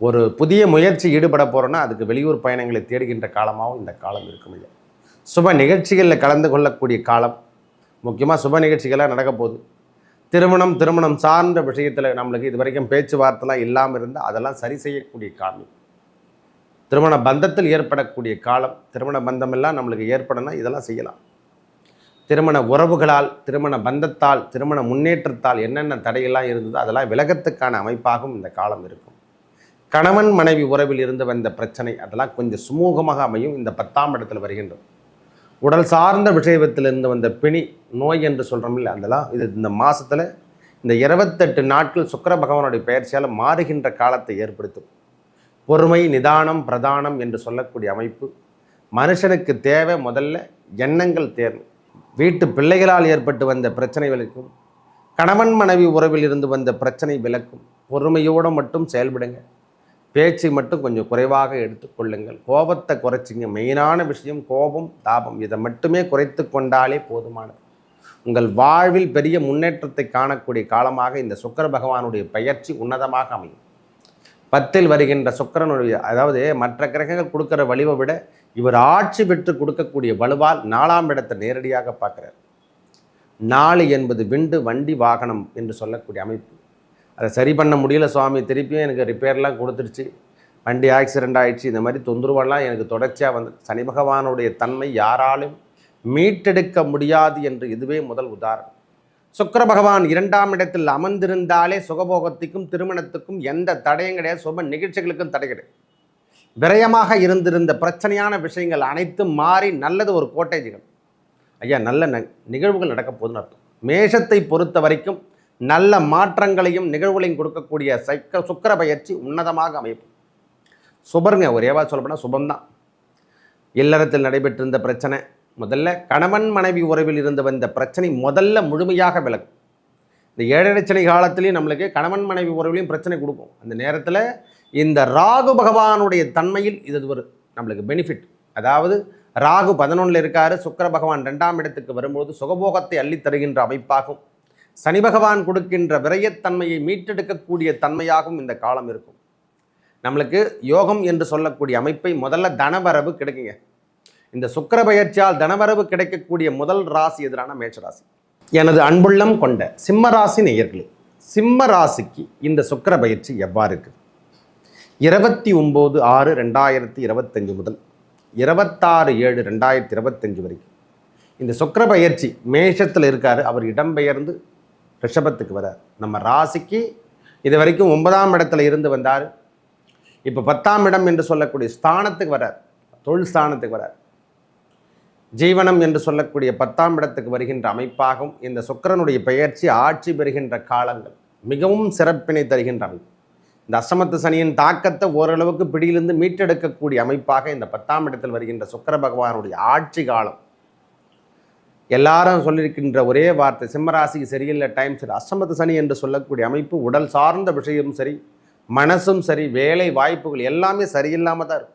ஒரு புதிய முயற்சி ஈடுபட போகிறோன்னா அதுக்கு வெளியூர் பயணங்களை தேடுகின்ற காலமாகவும் இந்த காலம் இருக்கும் ஐயா சுப நிகழ்ச்சிகளில் கலந்து கொள்ளக்கூடிய காலம். முக்கியமாக சுப நிகழ்ச்சிகளாக நடக்க போகுது. திருமணம் திருமணம் சார்ந்த விஷயத்தில் நம்மளுக்கு இது வரைக்கும் பேச்சுவார்த்தைலாம் இல்லாமல் இருந்தால் அதெல்லாம் சரி செய்யக்கூடிய காலம் திருமண பந்தத்தில் ஏற்படக்கூடிய காலம் திருமண பந்தமெல்லாம் நம்மளுக்கு ஏற்படனா இதெல்லாம் செய்யலாம். திருமண உறவுகளால் திருமண பந்தத்தால் திருமண முன்னேற்றத்தால் என்னென்ன தடையெல்லாம் இருந்ததோ அதெல்லாம் விலகத்துக்கான அமைப்பாகவும் இந்த காலம் இருக்கும். கணவன் மனைவி உறவில் இருந்து வந்த பிரச்சனை அதெல்லாம் கொஞ்சம் சுமூகமாக அமையும். இந்த பத்தாம் இடத்துல வருகின்றது. உடல் சார்ந்த விஷயத்திலிருந்து வந்த பிணி நோய் என்று சொல்கிறோம் இல்லை அதெல்லாம் இது இந்த மாதத்தில் இந்த இருபத்தெட்டு நாட்கள் சுக்கர பகவானுடைய பயிற்சியால் மாறுகின்ற காலத்தை ஏற்படுத்தும். பொறுமை நிதானம் பிரதானம் என்று சொல்லக்கூடிய அமைப்பு. மனுஷனுக்கு தேவை முதல்ல எண்ணங்கள் தேர்வு. வீட்டு பிள்ளைகளால் ஏற்பட்டு வந்த பிரச்சனை விளக்கும். கணவன் மனைவி உறவில் இருந்து வந்த பிரச்சனை விளக்கும். பொறுமையோடு மட்டும் செயல்படுங்க. பேச்சை மட்டும் கொஞ்சம் குறைவாக எடுத்துக்கொள்ளுங்கள் கோபத்தை குறைச்சிங்க. மெயினான விஷயம் கோபம் தாபம். இதை மட்டுமே குறைத்து கொண்டாலே போதுமானது. உங்கள் வாழ்வில் பெரிய முன்னேற்றத்தை காணக்கூடிய காலமாக இந்த சுக்கர பகவானுடைய பயிற்சி உன்னதமாக அமையும். பத்தில் வருகின்ற சுக்கரனுடைய அதாவது மற்ற கிரகங்கள் கொடுக்குற வலிவை விட இவர் ஆட்சி பெற்று கொடுக்கக்கூடிய வலுவால் நாலாம் இடத்தை நேரடியாக பார்க்குறார். நாலு என்பது விண்டு வண்டி வாகனம் என்று சொல்லக்கூடிய அமைப்பு. அதை சரி பண்ண முடியல சுவாமி. திருப்பியும் எனக்கு ரிப்பேர்லாம் கொடுத்துருச்சு வண்டி ஆக்சிடெண்ட் ஆகிடுச்சு இந்த மாதிரி தொந்தரவெல்லாம் எனக்கு தொடர்ச்சியாக வந்து சனி பகவானுடைய தன்மை யாராலும் மீட்டெடுக்க முடியாது என்று இதுவே முதல் உதாரணம். சுக்கர பகவான் இரண்டாம் இடத்தில் அமர்ந்திருந்தாலே சுகபோகத்துக்கும் திருமணத்துக்கும் எந்த தடையும் கிடையாது. சுப நிகழ்ச்சிகளுக்கும் தடை கிடையாது. விரயமாக இருந்திருந்த பிரச்சனையான விஷயங்கள் அனைத்தும் மாறி நல்லது ஒரு கோட்டேஜ்கள். ஐயா நல்ல ந- நிகழ்வுகள் நடக்க போதுன்னு அர்த்தம். மேஷத்தை பொறுத்த வரைக்கும் நல்ல மாற்றங்களையும் நிகழ்வுகளையும் கொடுக்கக்கூடிய சைக்க சுக்கர பயிற்சி உன்னதமாக அமையும். சுபருங்க ஒரேவா சொல்லப்போனால் சுபம்தான். இல்லறத்தில் நடைபெற்றிருந்த பிரச்சனை முதல்ல கணவன் மனைவி உறவில் இருந்து வந்த பிரச்சனை முதல்ல முழுமையாக விலகும். இந்த ஏழரைச்சனை காலத்திலையும் நம்மளுக்கு கணவன் மனைவி உறவுலையும் பிரச்சனை கொடுக்கும். அந்த நேரத்தில் இந்த ராகு பகவானுடைய தன்மையில் இது ஒரு நம்மளுக்கு பெனிஃபிட் அதாவது ராகு பதினொன்றில் இருக்காரு சுக்கர பகவான் ரெண்டாம் இடத்துக்கு வரும்போது சுகபோகத்தை அள்ளித் தருகின்ற அமைப்பாகும். சனி பகவான் கொடுக்கின்ற விரயத்தன்மையை மீட்டெடுக்கக்கூடிய தன்மையாகவும் இந்த காலம் இருக்கும். நம்மளுக்கு யோகம் என்று சொல்லக்கூடிய அமைப்பை முதல்ல தனவரவு கிடைக்குங்க. இந்த சுக்கிர பயிற்சியால் தனவரவு கிடைக்கக்கூடிய முதல் ராசி எதிரான மேச்சராசி எனது அன்புள்ளம் கொண்ட சிம்ம ராசி நேயர்களே சிம்ம ராசிக்கு இந்த சுக்கிர பயிற்சி எவ்வாறு இருக்குது இருபத்தி ஒம்பது ஆறு ரெண்டாயிரத்தி இருபத்தஞ்சு முதல் இருபத்தாறு ஏழு ரெண்டாயிரத்தி இருபத்தஞ்சு வரைக்கும். இந்த சுக்கிர பயிற்சி மேஷத்தில் இருக்கார் அவர் இடம்பெயர்ந்து ரிஷபத்துக்கு வரார் நம்ம ராசிக்கு இது வரைக்கும் ஒன்பதாம் இடத்துல இருந்து வந்தார். இப்போ பத்தாம் இடம் என்று சொல்லக்கூடிய ஸ்தானத்துக்கு வரார். தொழில் ஸ்தானத்துக்கு வரார். ஜீவனம் என்று சொல்லக்கூடிய பத்தாம் இடத்துக்கு வருகின்ற அமைப்பாகும் இந்த சுக்கிரனுடைய பெயர்ச்சி ஆட்சி பெறுகின்ற காலங்கள் மிகவும் சிறப்பினை தருகின்ற அமைப்பு இந்த அசமத்து சனியின் தாக்கத்தை ஓரளவுக்கு பிடியிலிருந்து மீட்டெடுக்கக்கூடிய அமைப்பாக இந்த பத்தாம் இடத்தில் வருகின்ற சுக்கிர பகவானுடைய ஆட்சி காலம் எல்லாரும் சொல்லியிருக்கின்ற ஒரே வார்த்தை சிம்மராசிக்கு சரியில்லை டைம் சரி அசமத்து சனி என்று சொல்லக்கூடிய அமைப்பு உடல் சார்ந்த விஷயமும் சரி மனசும் சரி வேலை வாய்ப்புகள் எல்லாமே சரியில்லாமல் தான் இருக்கும்.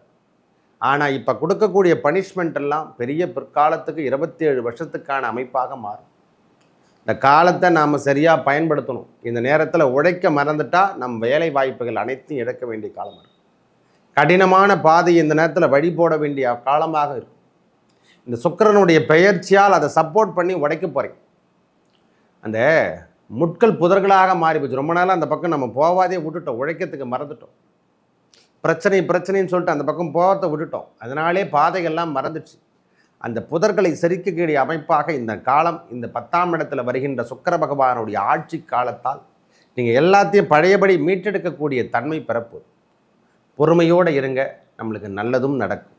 ஆனால் இப்போ கொடுக்கக்கூடிய பனிஷ்மெண்ட் எல்லாம் பெரிய பிற்காலத்துக்கு இருபத்தி ஏழு வருஷத்துக்கான அமைப்பாக மாறும். இந்த காலத்தை நாம் சரியாக பயன்படுத்தணும். இந்த நேரத்தில் உழைக்க மறந்துட்டால் நம் வேலை வாய்ப்புகள் அனைத்தையும் இழக்க வேண்டிய காலம் இருக்கும் கடினமான பாதை இந்த நேரத்தில் வழி போட வேண்டிய காலமாக இருக்கும். இந்த சுக்கிரனுடைய பெயர்ச்சியால் அதை சப்போர்ட் பண்ணி உடைக்க போகிறேன் அந்த முட்கள் புதர்களாக மாறி போச்சு. ரொம்ப நாளாக அந்த பக்கம் நம்ம போவாதே விட்டுட்டோம். உழைக்கிறதுக்கு மறந்துட்டோம். பிரச்சனை பிரச்சனைன்னு சொல்லிட்டு அந்த பக்கம் போகிறத விட்டுட்டோம். அதனாலே பாதைகள்லாம் மறந்துச்சு அந்த புதர்களை செரிக்கக்கூடிய அமைப்பாக இந்த காலம் இந்த பத்தாம் இடத்துல வருகின்ற சுக்கிர பகவானுடைய ஆட்சி காலத்தால் நீங்கள் எல்லாத்தையும் பழையபடி மீட்டெடுக்கக்கூடிய தன்மை பிறப்பு பொறுமையோடு இருங்க. நம்மளுக்கு நல்லதும் நடக்கும்.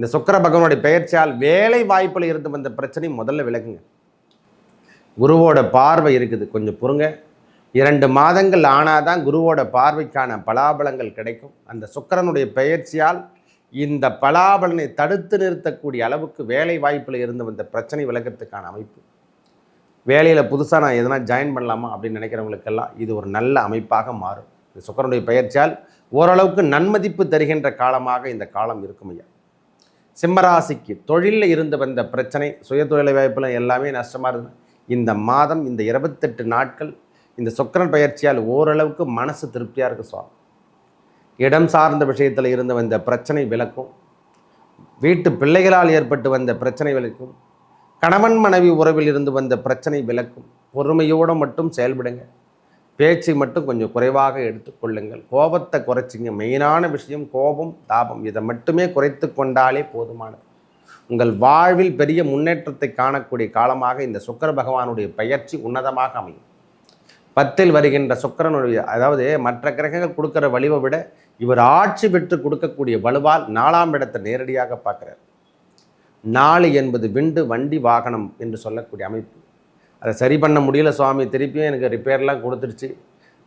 இந்த சுக்கர பகவானுடைய பெயர்ச்சியால் வேலை வாய்ப்பில் இருந்து வந்த பிரச்சனை முதல்ல விலகுங்க. குருவோட பார்வை இருக்குது கொஞ்சம் புருங்க இரண்டு மாதங்கள் ஆனாதான் குருவோட பார்வைக்கான பலாபலங்கள் கிடைக்கும். அந்த சுக்கரனுடைய பெயர்ச்சியால் இந்த பலாபலனை தடுத்து நிறுத்தக்கூடிய அளவுக்கு வேலை வாய்ப்பில் இருந்து வந்த பிரச்சனை விலகிறதுக்கான அமைப்பு. வேலையில் புதுசாக நான் எதனா ஜாயின் பண்ணலாமா அப்படின்னு நினைக்கிறவங்களுக்கெல்லாம் இது ஒரு நல்ல அமைப்பாக மாறும். இந்த சுக்கரனுடைய பெயர்ச்சியால் ஓரளவுக்கு நன்மதிப்பு தருகின்ற காலமாக இந்த காலம் இருக்கும் ஐயா. சிம்மராசிக்கு தொழிலில் இருந்து வந்த பிரச்சனை சுய தொழில் வாய்ப்பில் எல்லாமே நஷ்டமாக இருந்தது. இந்த மாதம் இந்த இருபத்தெட்டு நாட்கள் இந்த சுக்கரன் பயிற்சியால் ஓரளவுக்கு மனசு திருப்தியாக இருக்கு சுவாமி. இடம் சார்ந்த விஷயத்தில் இருந்து வந்த பிரச்சனை விளக்கும் வீட்டு பிள்ளைகளால் ஏற்பட்டு வந்த பிரச்சனை விளக்கும் கணவன் மனைவி உறவில் இருந்து வந்த பிரச்சனை விளக்கும் பொறுமையோடு மட்டும் செயல்படுங்க. பேச்சை மட்டும் கொஞ்சம் குறைவாக எடுத்துக்கொள்ளுங்கள் கோபத்தை குறைச்சிங்க. மெயினான விஷயம் கோபம் தாபம். இதை மட்டுமே குறைத்து கொண்டாலே போதுமானது. உங்கள் வாழ்வில் பெரிய முன்னேற்றத்தை காணக்கூடிய காலமாக இந்த சுக்கர பகவானுடைய பயிற்சி உன்னதமாக அமையும். பத்தில் வருகின்ற சுக்கரனுடைய அதாவது மற்ற கிரகங்கள் கொடுக்குற வலிவை விட இவர் ஆட்சி பெற்று கொடுக்கக்கூடிய வலுவால் நாலாம் இடத்தை நேரடியாக பார்க்குறார். நாலு என்பது விண்டு வண்டி வாகனம் என்று சொல்லக்கூடிய அமைப்பு. அதை சரி பண்ண முடியல சுவாமி. திருப்பியும் எனக்கு ரிப்பேர்லாம் கொடுத்துருச்சு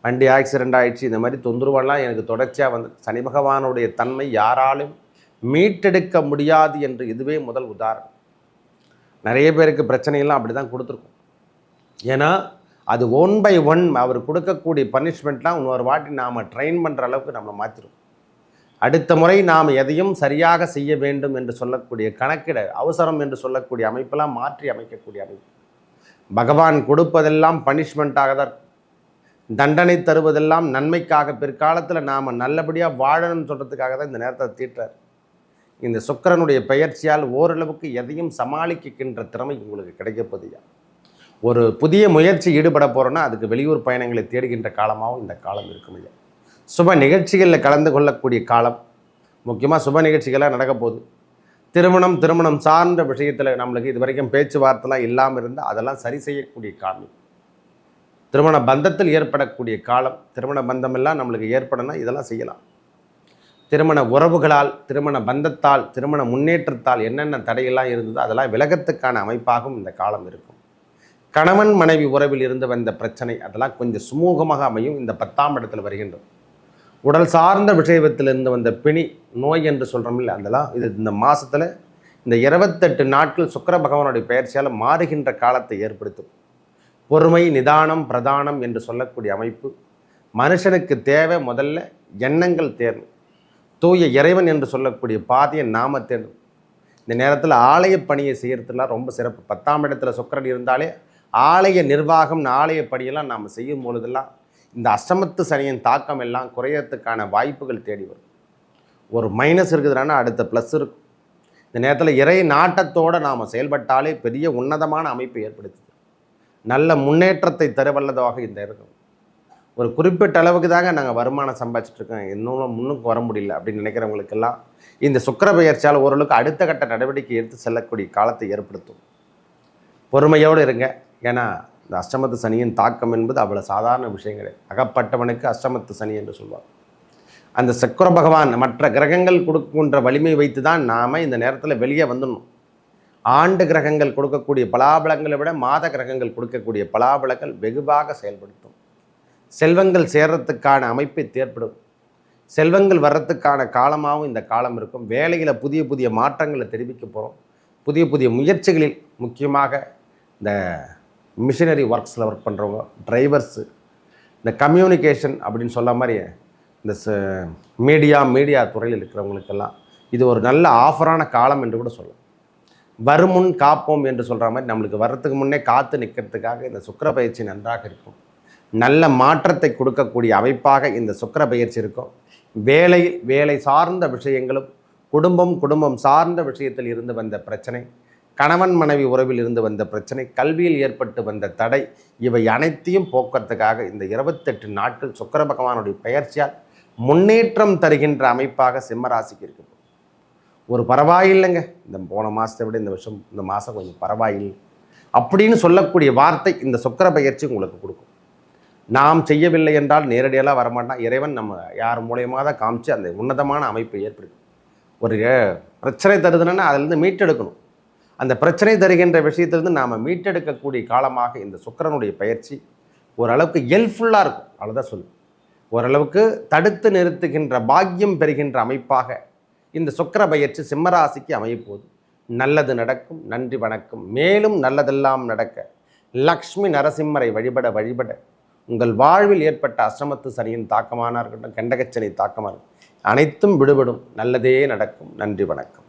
வண்டி ஆக்சிடெண்ட் ஆகிடுச்சு இந்த மாதிரி தொந்தரவெல்லாம் எனக்கு தொடர்ச்சியாக வந்து சனி பகவானுடைய தன்மை யாராலும் மீட்டெடுக்க முடியாது என்று இதுவே முதல் உதாரணம். நிறைய பேருக்கு பிரச்சனையெல்லாம் அப்படி தான் கொடுத்துருக்கோம். ஏன்னா அது ஒன் பை ஒன் அவர் கொடுக்கக்கூடிய பனிஷ்மெண்ட்லாம் இன்னொரு வாட்டி நாம் ட்ரெயின் பண்ணுற அளவுக்கு நம்மளை மாற்றிடும் அடுத்த முறை நாம் எதையும் சரியாக செய்ய வேண்டும் என்று சொல்லக்கூடிய கணக்கிட அவசரம் என்று சொல்லக்கூடிய அமைப்பெல்லாம் மாற்றி அமைக்கக்கூடிய அமைப்பு. பகவான் கொடுப்பதெல்லாம் பனிஷ்மெண்ட்டாக தான் தண்டனை தருவதெல்லாம் நன்மைக்காக பிற்காலத்தில் நாம் நல்லபடியாக வாழணும்னு சொல்கிறதுக்காக தான் இந்த நேரத்தை தீட்டுறார். இந்த சுக்கிரனுடைய பெயர்ச்சியால் ஓரளவுக்கு எதையும் சமாளிக்கின்ற திறமை உங்களுக்கு கிடைக்கப்போதியா ஒரு புதிய முயற்சி ஈடுபட போகிறோன்னா அதுக்கு வெளியூர் பயணங்களை தேடுகின்ற காலமாகவும் இந்த காலம் இருக்கும் ஐயா. சுப நிகழ்ச்சிகளில் கலந்து கொள்ளக்கூடிய காலம். முக்கியமாக சுப நிகழ்ச்சிகளாக நடக்க போகுது. திருமணம் திருமணம் சார்ந்த விஷயத்தில் நம்மளுக்கு இது வரைக்கும் பேச்சுவார்த்தைலாம் இல்லாமல் இருந்தால் அதெல்லாம் சரி செய்யக்கூடிய காலம். திருமண பந்தத்தில் ஏற்படக்கூடிய காலம் திருமண பந்தமெல்லாம் நம்மளுக்கு ஏற்படணும் இதெல்லாம் செய்யலாம். திருமண உறவுகளால் திருமண பந்தத்தால் திருமண முன்னேற்றத்தால் என்னென்ன தடையெல்லாம் இருந்ததோ அதெல்லாம் விலகத்துக்கான அமைப்பாகவும் இந்த காலம் இருக்கும். கணவன் மனைவி உறவில் இருந்து வந்த பிரச்சனை அதெல்லாம் கொஞ்சம் சுமூகமாக அமையும். இந்த பத்தாம் இடத்தில் வருகின்றது உடல் சார்ந்த விஷயத்திலிருந்து வந்த பிணி நோய் என்று சொல்கிறோம் இல்லை அதெல்லாம் இது இந்த மாதத்தில் இந்த இருபத்தெட்டு நாட்கள் சுக்கிர பகவானுடைய பெயர்ச்சியால் மாறுகின்ற காலத்தை ஏற்படுத்தும். பொறுமை நிதானம் பிரதானம் என்று சொல்லக்கூடிய அமைப்பு. மனுஷனுக்கு தேவை முதல்ல எண்ணங்கள் தேர்வு. தூய இறைவன் என்று சொல்லக்கூடிய பாதையை நாம தேர்வு இந்த நேரத்தில் ஆலய பணியை செய்கிறதுலாம் ரொம்ப சிறப்பு. பத்தாம் இடத்துல சுக்கரன் இருந்தாலே ஆலய நிர்வாகம் ஆலய பணியெல்லாம் நாம் செய்யும் பொழுதெல்லாம் இந்த அஷ்டமத்து சனியின் தாக்கம் எல்லாம் குறையறதுக்கான வாய்ப்புகள் தேடி வரும். ஒரு மைனஸ் இருக்குதுன்னா அடுத்த ப்ளஸ் இருக்கும். இந்த நேரத்தில் இறை நாட்டத்தோடு நாம் செயல்பட்டாலே பெரிய உன்னதமான அமைப்பை ஏற்படுத்துது. நல்ல முன்னேற்றத்தை தரவல்லதாக இந்த இருக்கும் ஒரு குறிப்பிட்ட அளவுக்கு தாங்க நாங்கள் வருமானம் சம்பாதிச்சிட்ருக்கோம் இன்னும் முன்னுக்கு வர முடியல அப்படின்னு நினைக்கிறவங்களுக்கெல்லாம் இந்த சுக்கர பெயர்ச்சியால் ஓரளவுக்கு அடுத்த கட்ட நடவடிக்கை எடுத்து செல்லக்கூடிய காலத்தை ஏற்படுத்தும். பொறுமையோடு இருங்க. ஏன்னா இந்த அஷ்டமத்து சனியின் தாக்கம் என்பது அவ்வளோ சாதாரண விஷயம் கிடையாது. அகப்பட்டவனுக்கு அஷ்டமத்து சனி என்று சொல்வார் அந்த சக்கர பகவான் மற்ற கிரகங்கள் கொடுக்கின்ற வலிமை வைத்து தான் நாம் இந்த நேரத்தில் வெளியே வந்துடணும். ஆண்டு கிரகங்கள் கொடுக்கக்கூடிய பலாபலங்களை விட மாத கிரகங்கள் கொடுக்கக்கூடிய பலாபலங்கள் வெகுவாக செயல்படுத்தும். செல்வங்கள் சேர்றதுக்கான அமைப்பை தேர்ப்படும் செல்வங்கள் வர்றதுக்கான காலமாகவும் இந்த காலம் இருக்கும். வேலையில் புதிய புதிய மாற்றங்களை தெரிவிக்க போகிறோம் புதிய புதிய முயற்சிகளில் முக்கியமாக இந்த மிஷினரி ஒர்க்ஸில் ஒர்க் பண்ணுறவங்க டிரைவர்ஸு இந்த கம்யூனிகேஷன் அப்படின்னு சொல்ல மாதிரி இந்த மீடியா மீடியா துறையில் இருக்கிறவங்களுக்கெல்லாம் இது ஒரு நல்ல ஆஃபரான காலம் என்று கூட சொல்லலாம். வருமுன் காப்போம் என்று சொல்கிற மாதிரி நம்மளுக்கு வர்றதுக்கு முன்னே காத்து நிற்கிறதுக்காக இந்த சுக்கர பயிற்சி நன்றாக இருக்கும். நல்ல மாற்றத்தை கொடுக்கக்கூடிய அமைப்பாக இந்த சுக்கிர பயிற்சி இருக்கும். வேலை வேலை சார்ந்த விஷயங்களும் குடும்பம் குடும்பம் சார்ந்த விஷயத்தில் இருந்து வந்த பிரச்சனை கணவன் மனைவி உறவில் இருந்து வந்த பிரச்சனை கல்வியில் ஏற்பட்டு வந்த தடை இவை அனைத்தையும் போக்குறதுக்காக இந்த இருபத்தெட்டு நாட்கள் சுக்கர பகவானுடைய பெயர்ச்சியால் முன்னேற்றம் தருகின்ற அமைப்பாக சிம்மராசிக்கு இருக்கு ஒரு பரவாயில்லைங்க. இந்த போன மாதத்தை விட இந்த வருஷம் இந்த மாதம் கொஞ்சம் பரவாயில்லை. அப்படின்னு சொல்லக்கூடிய வார்த்தை இந்த சுக்கர பயிற்சி உங்களுக்கு கொடுக்கும். நாம் செய்யவில்லை என்றால் நேரடியெல்லாம் வரமாட்டான் இறைவன் நம்ம யார் மூலியமாக தான் காமிச்சு அந்த உன்னதமான அமைப்பை ஏற்படுத்தும். ஒரு பிரச்சனை தருதுன்னா அதிலிருந்து மீட்டெடுக்கணும். அந்த பிரச்சனை தருகின்ற விஷயத்திலிருந்து நாம் மீட்டெடுக்கக்கூடிய காலமாக இந்த சுக்கிரனுடைய பயிற்சி ஓரளவுக்கு ஹெல்ப்ஃபுல்லாக இருக்கும். அவ்வளோதான் சொல்லு. ஓரளவுக்கு தடுத்து நிறுத்துகின்ற பாக்கியம் பெறுகின்ற அமைப்பாக இந்த சுக்கிர பயிற்சி சிம்மராசிக்கு அமையப்போகுது. நல்லது நடக்கும். நன்றி வணக்கம். மேலும் நல்லதெல்லாம் நடக்க லக்ஷ்மி நரசிம்மரை வழிபட வழிபட உங்கள் வாழ்வில் ஏற்பட்ட அஷ்டமத்து சனியின் தாக்கமான இருக்கட்டும் கண்டகச்சனி தாக்கமாக அனைத்தும் விடுபடும். நல்லதே நடக்கும். நன்றி வணக்கம்.